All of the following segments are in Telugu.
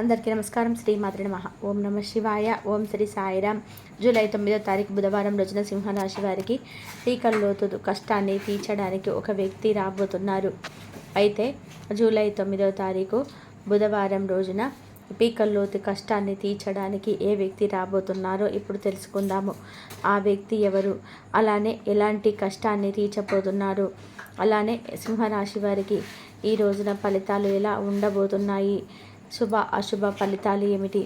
అందరికీ నమస్కారం. శ్రీ మాతృ నమ. ఓం నమ శివాయ. ఓం శ్రీ సాయిరామ్ జూలై తొమ్మిదో తారీఖు బుధవారం రోజున సింహరాశి వారికి టీకల్లోతు కష్టాన్ని తీర్చడానికి ఒక వ్యక్తి రాబోతున్నారు. అయితే జూలై తొమ్మిదో తారీఖు బుధవారం రోజున పీకల్లోతు కష్టాన్ని తీర్చడానికి ఏ వ్యక్తి రాబోతున్నారో ఇప్పుడు తెలుసుకుందాము. ఆ వ్యక్తి ఎవరు? అలానే ఎలాంటి కష్టాన్ని తీర్చబోతున్నారు? అలానే సింహరాశి వారికి ఈ రోజున ఫలితాలు ఎలా ఉండబోతున్నాయి? శుభ అశుభ ఫలితాలు ఏమిటి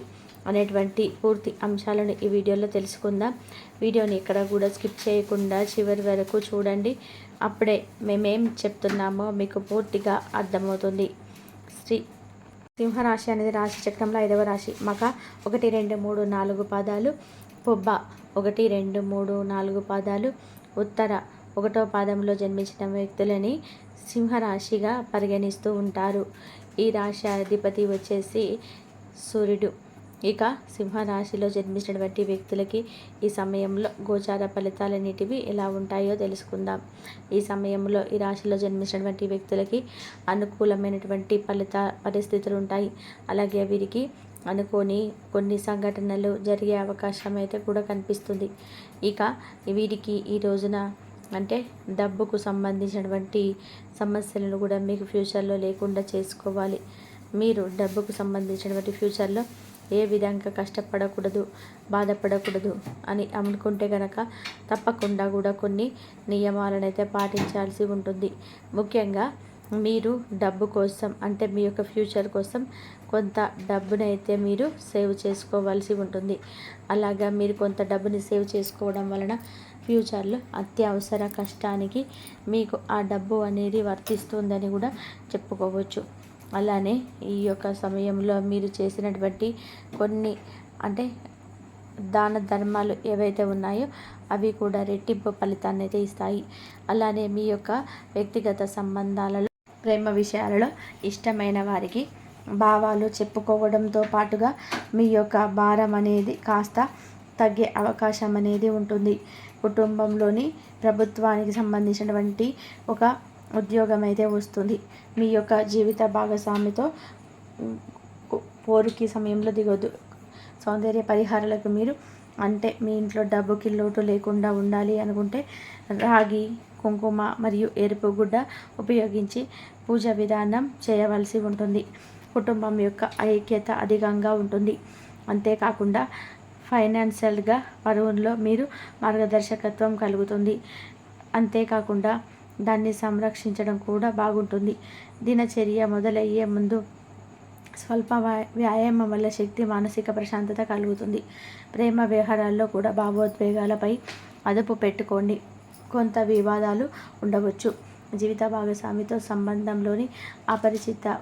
అనేటువంటి పూర్తి అంశాలను ఈ వీడియోలో తెలుసుకుందాం. వీడియోని ఇక్కడ కూడా స్కిప్ చేయకుండా చివరి వరకు చూడండి. అప్పుడే మేమేం చెప్తున్నామో మీకు పూర్తిగా అర్థమవుతుంది. శ్రీ సింహరాశి అనేది రాశి చక్రంలో ఐదవ రాశి. మగ ఒకటి రెండు మూడు నాలుగు పాదాలు. పొబ్బ ఒకటి రెండు మూడు నాలుగు పాదాలు. ఉత్తర ఒకటో పాదంలో జన్మించిన వ్యక్తులని సింహరాశిగా పరిగణిస్తూ ఉంటారు. ఈ రాశి అధిపతి వచ్చేసి సూర్యుడు. ఇక సింహరాశిలో జన్మించినటువంటి వ్యక్తులకి ఈ సమయంలో గోచార ఫలితాలన్నిటివి ఎలా ఉంటాయో తెలుసుకుందాం. ఈ సమయంలో ఈ రాశిలో జన్మించినటువంటి వ్యక్తులకి అనుకూలమైనటువంటి ఫలిత పరిస్థితులు ఉంటాయి. అలాగే వీరికి అనుకోని కొన్ని సంఘటనలు జరిగే అవకాశం అయితే కూడా కనిపిస్తుంది. ఇక వీరికి ఈ రోజున అంటే డబ్బుకు సంబంధించినటువంటి సమస్యలను కూడా మీకు ఫ్యూచర్లో లేకుండా చేసుకోవాలి. మీరు డబ్బుకు సంబంధించినటువంటి ఫ్యూచర్లో ఏ విధంగా కష్టపడకూడదు బాధపడకూడదు అని అనుకుంటే కనుక తప్పకుండా కూడా కొన్ని నియమాలను అయితే పాటించాల్సి ఉంటుంది. ముఖ్యంగా మీరు డబ్బు కోసం అంటే మీ యొక్క ఫ్యూచర్ కోసం కొంత డబ్బునైతే మీరు సేవ్ చేసుకోవాల్సి ఉంటుంది. అలాగా మీరు కొంత డబ్బుని సేవ్ చేసుకోవడం వలన ఫ్యూచర్లో అత్యవసర కష్టానికి మీకు ఆ డబ్బు అనేది వర్తిస్తుందని కూడా చెప్పుకోవచ్చు. అలానే ఈ యొక్క సమయంలో మీరు చేసినటువంటి కొన్ని అంటే దాన ధర్మాలు ఏవైతే ఉన్నాయో అవి కూడా రెట్టింపు ఫలితాన్ని అయితే ఇస్తాయి. అలానే మీ యొక్క వ్యక్తిగత సంబంధాలలో ప్రేమ విషయాలలో ఇష్టమైన వారికి భావాలు చెప్పుకోవడంతో పాటుగా మీ యొక్క భారం అనేది కాస్త తగ్గే అవకాశం అనేది ఉంటుంది. కుటుంబంలోని ప్రభుత్వానికి సంబంధించినటువంటి ఒక ఉద్యోగం అయితే వస్తుంది. మీ యొక్క జీవిత భాగస్వామితో పోరుకి సమయంలో దిగొద్దు. సౌందర్య పరిహారాలకు మీరు అంటే మీ ఇంట్లో డబ్బుకి లోటు లేకుండా ఉండాలి అనుకుంటే రాగి కుంకుమ మరియు ఎరుపు గుడ్డ ఉపయోగించి పూజ విధానం చేయవలసి ఉంటుంది. కుటుంబం యొక్క ఐక్యత అధికంగా ఉంటుంది. అంతేకాకుండా ఫైనాన్షియల్గా పరువుల్లో మీరు మార్గదర్శకత్వం కలుగుతుంది. అంతేకాకుండా దాన్ని సంరక్షించడం కూడా బాగుంటుంది. దినచర్య మొదలయ్యే ముందు స్వల్ప వ్యాయామం వల్ల శక్తి మానసిక ప్రశాంతత కలుగుతుంది. ప్రేమ వ్యవహారాల్లో కూడా భావోద్వేగాలపై అదుపు పెట్టుకోండి. కొంత వివాదాలు ఉండవచ్చు. జీవిత భాగస్వామితో సంబంధంలోని అపరిచిత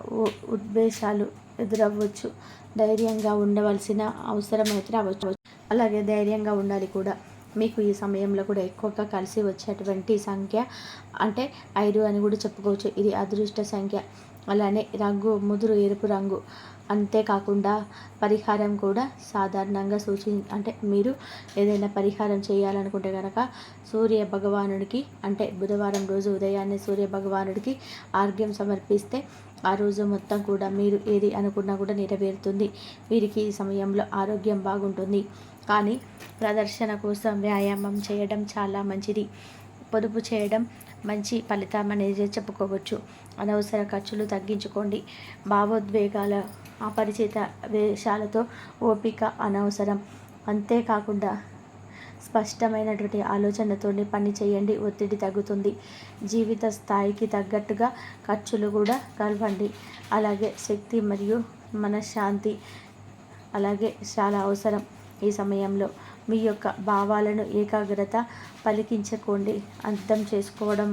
ఉద్దేశాలు ఎదురవ్వచ్చు. ధైర్యంగా ఉండవలసిన అవసరం అయితే రావచ్చు. అలాగే ధైర్యంగా ఉండాలి కూడా. మీకు ఈ సమయంలో కూడా ఎక్కువగా కలిసి వచ్చేటువంటి సంఖ్య అంటే ఐదు అని కూడా చెప్పుకోవచ్చు. ఇది అదృష్ట సంఖ్య. అలానే రంగు ముదురు ఎరుపు రంగు అంతేకాకుండా పరిహారం కూడా సాధారణంగా సూచి అంటే మీరు ఏదైనా పరిహారం చేయాలనుకుంటే కనుక సూర్య భగవానుడికి అంటే బుధవారం రోజు ఉదయాన్నే సూర్య భగవానుడికి ఆర్ఘ్యం సమర్పిస్తే ఆ రోజు మొత్తం కూడా మీరు ఏది అనుకున్నా కూడా నెరవేరుతుంది. వీరికి ఈ సమయంలో ఆరోగ్యం బాగుంటుంది. కానీ ప్రదర్శన కోసం వ్యాయామం చేయడం చాలా మంచిది. పొదుపు చేయడం మంచి ఫలితం అనేది చెప్పుకోవచ్చు. అనవసర ఖర్చులు తగ్గించుకోండి. భావోద్వేగాల అపరిచిత వేషాలతో ఓపిక అనవసరం. అంతేకాకుండా స్పష్టమైనటువంటి ఆలోచనతో పని చేయండి. ఒత్తిడి తగ్గుతుంది. జీవిత స్థాయికి తగ్గట్టుగా ఖర్చులు కూడా కలవండి. అలాగే శక్తి మరియు మనశ్శాంతి అలాగే చాలా అవసరం. ఈ సమయంలో మీ యొక్క భావాలను ఏకాగ్రత పలికించకోండి. అర్థం చేసుకోవడం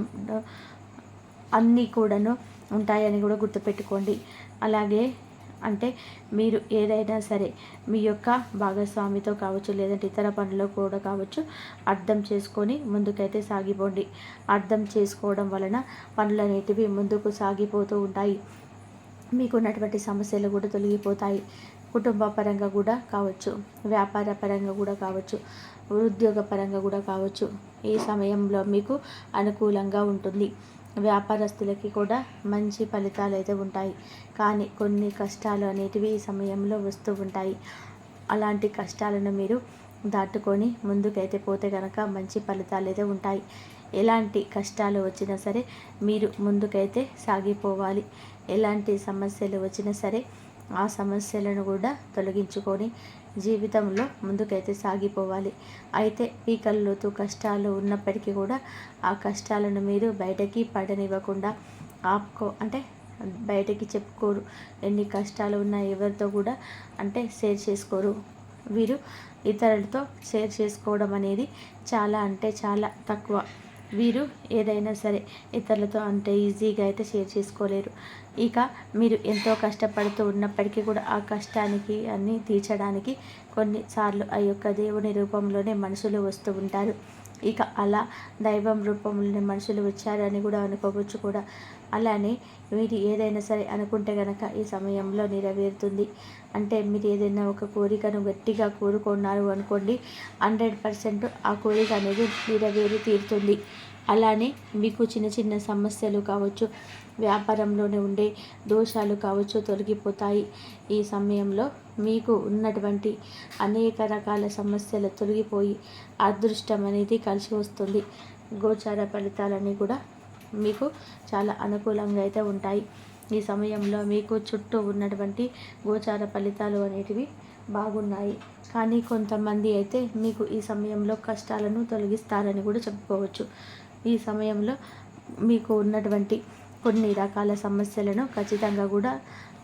అన్నీ కూడాను ఉంటాయని కూడా గుర్తుపెట్టుకోండి. అలాగే అంటే మీరు ఏదైనా సరే మీ యొక్క భాగస్వామితో కావచ్చు లేదంటే ఇతర పనులు కూడా కావచ్చు అర్థం చేసుకొని ముందుకైతే సాగిపోండి. అర్థం చేసుకోవడం వలన పనులు అనేటివి ముందుకు సాగిపోతూ ఉంటాయి. మీకున్నటువంటి సమస్యలు కూడా తొలగిపోతాయి. కుటుంబ పరంగా కూడా కావచ్చు వ్యాపార పరంగా కూడా కావచ్చు ఉద్యోగ పరంగా కూడా కావచ్చు ఈ సమయంలో మీకు అనుకూలంగా ఉంటుంది. వ్యాపారస్తులకి కూడా మంచి ఫలితాలు అయితే ఉంటాయి. కానీ కొన్ని కష్టాలు అనేటివి ఈ సమయంలో వస్తూ ఉంటాయి. అలాంటి కష్టాలను మీరు దాటుకొని ముందుకైతే పోతే కనుక మంచి ఫలితాలు అయితే ఉంటాయి. ఎలాంటి కష్టాలు వచ్చినా సరే మీరు ముందుకైతే సాగిపోవాలి. ఎలాంటి సమస్యలు వచ్చినా సరే ఆ సమస్యలను కూడా తొలగించుకొని జీవితంలో ముందుకైతే సాగిపోవాలి. అయితే పీకల్లోతు కష్టాలు ఉన్నప్పటికీ కూడా ఆ కష్టాలను మీరు బయటకి పడనివ్వకుండా ఆపుకో అంటే బయటకి చెప్పుకోరు. ఎన్ని కష్టాలు ఉన్నా ఎవరితో కూడా అంటే షేర్ చేసుకోరు. వీరు ఇతరులతో షేర్ చేసుకోవడం అనేది చాలా అంటే చాలా తక్కువ. వీరు ఏదైనా సరే ఇతరులతో అంత ఈజీగా అయితే షేర్ చేసుకోలేరు. ఇక మీరు ఎంతో కష్టపడుతూ ఉన్నప్పటికీ కూడా ఆ కష్టానికి అన్నీ తీర్చడానికి కొన్నిసార్లు ఆ యొక్క దేవుని రూపంలోనే మనుషులు వస్తూ ఉంటారు. ఇక అలా దైవం రూపంలోనే మనుషులు వచ్చారని కూడా అనుకోవచ్చు కూడా. అలానే మీరు ఏదైనా సరే అనుకుంటే కనుక ఈ సమయంలో నెరవేరుతుంది. అంటే మీరు ఏదైనా ఒక కోరికను గట్టిగా కోరుకున్నారు అనుకోండి హండ్రెడ్ పర్సెంట్ ఆ కోరిక అనేది నెరవేరి తీరుతుంది. అలానే మీకు చిన్న చిన్న సమస్యలు కావచ్చు వ్యాపారంలోనే ఉండే దోషాలు కావచ్చు తొలగిపోతాయి. ఈ సమయంలో మీకు ఉన్నటువంటి అనేక రకాల సమస్యలు తొలగిపోయి అదృష్టం అనేది కలిసి వస్తుంది. గోచార ఫలితాలన్నీ కూడా మీకు చాలా అనుకూలంగా అయితే ఉంటాయి. ఈ సమయంలో మీకు చుట్టూ ఉన్నటువంటి గోచార ఫలితాలు అనేటివి బాగున్నాయి. కానీ కొంతమంది అయితే మీకు ఈ సమయంలో కష్టాలను తొలగిస్తారని కూడా చెప్పుకోవచ్చు. ఈ సమయంలో మీకు ఉన్నటువంటి కొన్ని రకాల సమస్యలను ఖచ్చితంగా కూడా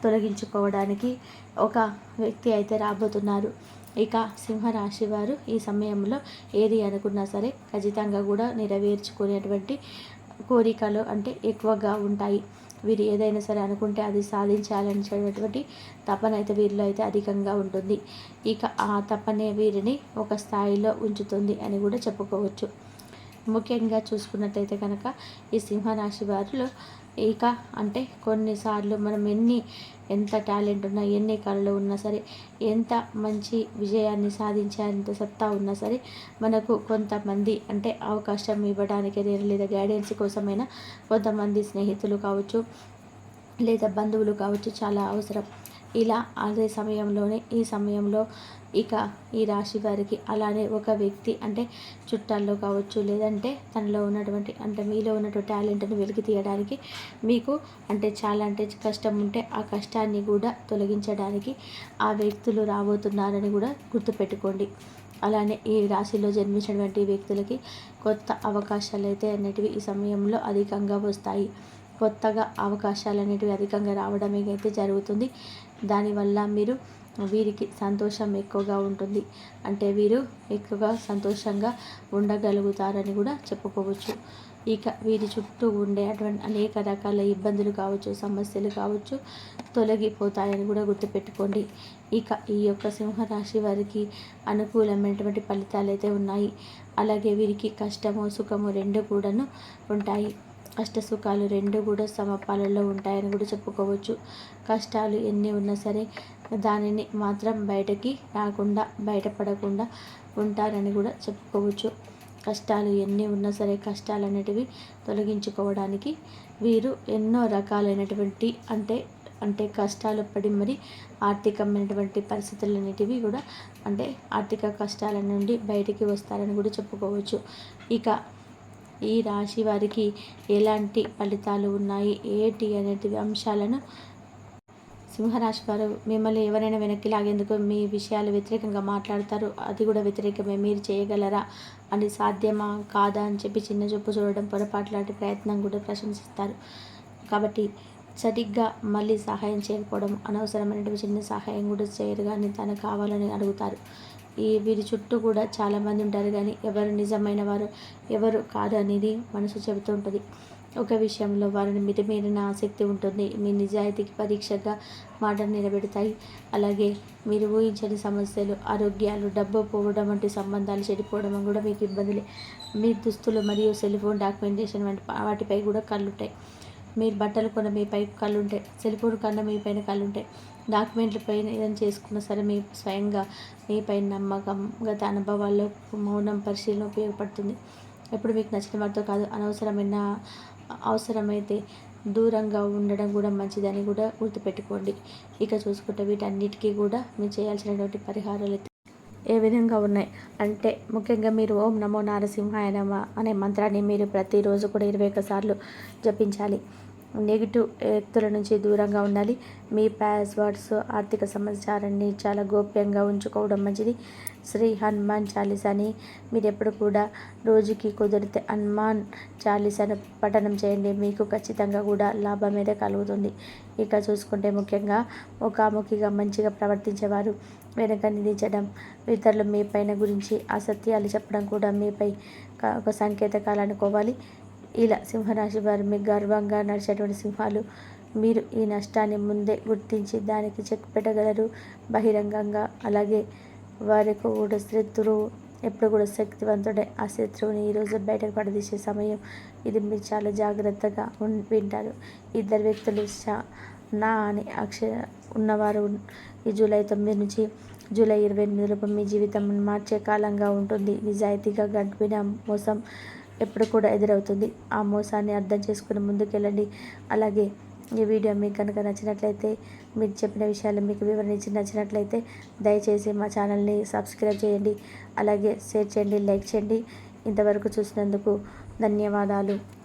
తొలగించుకోవడానికి ఒక వ్యక్తి అయితే రాబోతున్నారు. ఇక సింహరాశి వారు ఈ సమయంలో ఏది అనుకున్నా సరే ఖచ్చితంగా కూడా నెరవేర్చుకునేటువంటి కోరికలు అంటే ఎక్కువగా ఉంటాయి. వీరు ఏదైనా సరే అనుకుంటే అది సాధించాలనేటువంటి తపన అయితే వీరిలో అయితే అధికంగా ఉంటుంది. ఇక ఆ తపనే వీరిని ఒక స్థాయిలో ఉంచుతుంది అని కూడా చెప్పుకోవచ్చు. ముఖ్యంగా చూసుకున్నట్టయితే కనుక ఈ సింహరాశి వారిలో ఇక అంటే కొన్నిసార్లు మనం ఎన్ని ఎంత టాలెంట్ ఉన్నా ఎన్ని కళలు ఉన్నా సరే ఎంత మంచి విజయాన్ని సాధించేంత సత్తా ఉన్నా సరే మనకు కొంతమంది అంటే అవకాశం ఇవ్వడానికి లేదా గైడెన్స్ కోసమైనా కొంతమంది స్నేహితులు కావచ్చు లేదా బంధువులు కావచ్చు చాలా అవసరం. ఇలా అదే సమయంలోనే ఈ సమయంలో ఇక ఈ రాశి వారికి అలానే ఒక వ్యక్తి అంటే చుట్టాల్లో కావచ్చు లేదంటే తనలో ఉన్నటువంటి అంటే మీలో ఉన్నటువంటి టాలెంట్ని వెలికి తీయడానికి మీకు అంటే చాలా అంటే కష్టం ఉంటే ఆ కష్టాన్ని కూడా తొలగించడానికి ఆ వ్యక్తులు రాబోతున్నారని కూడా గుర్తుపెట్టుకోండి. అలానే ఈ రాశిలో జన్మించినటువంటి వ్యక్తులకి కొత్త అవకాశాలు అయితే అనేటివి ఈ సమయంలో అధికంగా వస్తాయి. కొత్తగా అవకాశాలు అనేటివి అధికంగా రావడమే అయితే జరుగుతుంది. దానివల్ల మీరు వీరికి సంతోషం ఎక్కువగా ఉంటుంది. అంటే వీరు ఎక్కువగా సంతోషంగా ఉండగలుగుతారని కూడా చెప్పుకోవచ్చు. ఇక వీరి చుట్టూ ఉండే అటువంటి అనేక రకాల ఇబ్బందులు కావచ్చు సమస్యలు కావచ్చు తొలగిపోతాయని కూడా గుర్తుపెట్టుకోండి. ఇక ఈ యొక్క సింహరాశి వారికి అనుకూలమైనటువంటి ఫలితాలు అయితే ఉన్నాయి. అలాగే వీరికి కష్టము సుఖము రెండు కూడాను ఉంటాయి. కష్టసుఖాలు రెండు కూడా సమపాలలో ఉంటాయని కూడా చెప్పుకోవచ్చు. కష్టాలు ఎన్ని ఉన్నా సరే దానిని మాత్రం బయటకి రాకుండా బయటపడకుండా ఉంటారని కూడా చెప్పుకోవచ్చు. కష్టాలు ఎన్ని ఉన్నా సరే కష్టాలు అనేటివి తొలగించుకోవడానికి వీరు ఎన్నో రకాలైనటువంటి అంటే అంటే కష్టాలు పడి మరి ఆర్థికమైనటువంటి పరిస్థితులు అనేటివి కూడా అంటే ఆర్థిక కష్టాల నుండి బయటికి వస్తారని కూడా చెప్పుకోవచ్చు. ఇక ఈ రాశి వారికి ఎలాంటి ఫలితాలు ఉన్నాయి? ఏటి అనేటివి అంశాలను సింహరాశి వారు మిమ్మల్ని ఎవరైనా వెనక్కి లాగేందుకు మీ విషయాలు వ్యతిరేకంగా మాట్లాడతారు. అది కూడా వ్యతిరేకమే. మీరు చేయగలరా అని సాధ్యమా? కాదా అని చెప్పి చిన్న చూపు చూడడం పొరపాటు లాంటి ప్రయత్నం కూడా ప్రశంసిస్తారు. కాబట్టి సరిగ్గా మళ్ళీ సహాయం చేయకపోవడం అనవసరమైనటువంటి చిన్న సహాయం కూడా చేయరు కానీ తనకు కావాలని అడుగుతారు. ఈ వీరి చుట్టూ కూడా చాలామంది ఉంటారు కానీ ఎవరు నిజమైన వారు ఎవరు కాదు అనేది మనసు చెబుతూ ఉంటుంది. ఒక విషయంలో వారిని మితిమీరిన ఆసక్తి ఉంటుంది. మీ నిజాయితీకి పరీక్షగా మాటలు నిలబెడతాయి. అలాగే మీరు ఊహించని సమస్యలు ఆరోగ్యాలు డబ్బు పోవడం వంటి సంబంధాలు చెడిపోవడం కూడా మీకు ఇబ్బందులే. మీ దుస్తులు మరియు సెల్ ఫోన్ డాక్యుమెంటేషన్ వంటి వాటిపై కూడా కళ్ళుంటాయి. మీరు బట్టలు కొన్న మీ పై కళ్ళుంటాయి సెల్ ఫోన్ కన్నా మీ పైన కళ్ళుంటాయి డాక్యుమెంట్ల పైన ఏదైనా చేసుకున్నా సరే మీ స్వయంగా మీ పైన నమ్మకం గత అనుభవాల్లో మౌనం పరిశీలన ఉపయోగపడుతుంది. ఎప్పుడు మీకు నచ్చిన వారితో కాదు అనవసరమైన అవసరమైతే దూరంగా ఉండడం కూడా మంచిదని కూడా గుర్తుపెట్టుకోండి. ఇక చూసుకుంటే వీటన్నిటికీ కూడా మీరు చేయాల్సినటువంటి పరిహారాలు ఏ విధంగా ఉన్నాయి? అంటే ముఖ్యంగా మీరు ఓం నమో నారసింహాయ నమ అనే మంత్రాన్ని మీరు ప్రతిరోజు కూడా ఇరవై సార్లు జపించాలి. నెగిటివ్ వ్యక్తుల నుంచి దూరంగా ఉండాలి. మీ పాస్వర్డ్స్ ఆర్థిక సమాచారాన్ని చాలా గోప్యంగా ఉంచుకోవడం మంచిది. శ్రీ హనుమాన్ చాలీసాని మీరు ఎప్పుడు కూడా రోజుకి కుదిరితే హనుమాన్ చాలీసాను పఠనం చేయండి. మీకు ఖచ్చితంగా కూడా లాభం అయితే కలుగుతుంది. ఇక చూసుకుంటే ముఖ్యంగా ముఖాముఖిగా మంచిగా ప్రవర్తించేవారు వెనక నిధించడం ఇతరులు మీ పైన గురించి అసత్యాలు చెప్పడం కూడా మీపై ఒక సంకేతకాలు అనుకోవాలి ఇలా సింహరాశి వారు మీ గర్వంగా నడిచేటువంటి సింహాలు మీరు ఈ నష్టాన్ని ముందే గుర్తించి దానికి చెక్ పెట్టగలరు. బహిరంగంగా అలాగే వారికి కూడా శత్రువు ఎప్పుడు కూడా శక్తివంతుడే ఆ శత్రువుని ఈరోజు బయటకు పడదీసే సమయం. ఇది మీరు చాలా జాగ్రత్తగా వింటారు. ఇద్దరు వ్యక్తులు నా అని అక్షర ఉన్నవారు ఈ జూలై తొమ్మిది నుంచి జూలై ఇరవై ఎనిమిది ఎనిమిదిలోపు మీ జీవితం మార్చే కాలంగా ఉంటుంది. నిజాయితీగా గడిపిన మోసం ఎప్పుడు కూడా ఎదురవుతుంది. ఆ మోసాన్ని అర్థం చేసుకుని ముందుకెళ్ళండి. అలాగే ఈ వీడియో మీకు కనుక నచ్చినట్లయితే మీరు చెప్పిన విషయాలు మీకు వివరించి నచ్చినట్లయితే దయచేసి మా ఛానల్ని సబ్స్క్రైబ్ చేయండి. అలాగే షేర్ చేయండి లైక్ చేయండి. ఇంతవరకు చూసినందుకు ధన్యవాదాలు.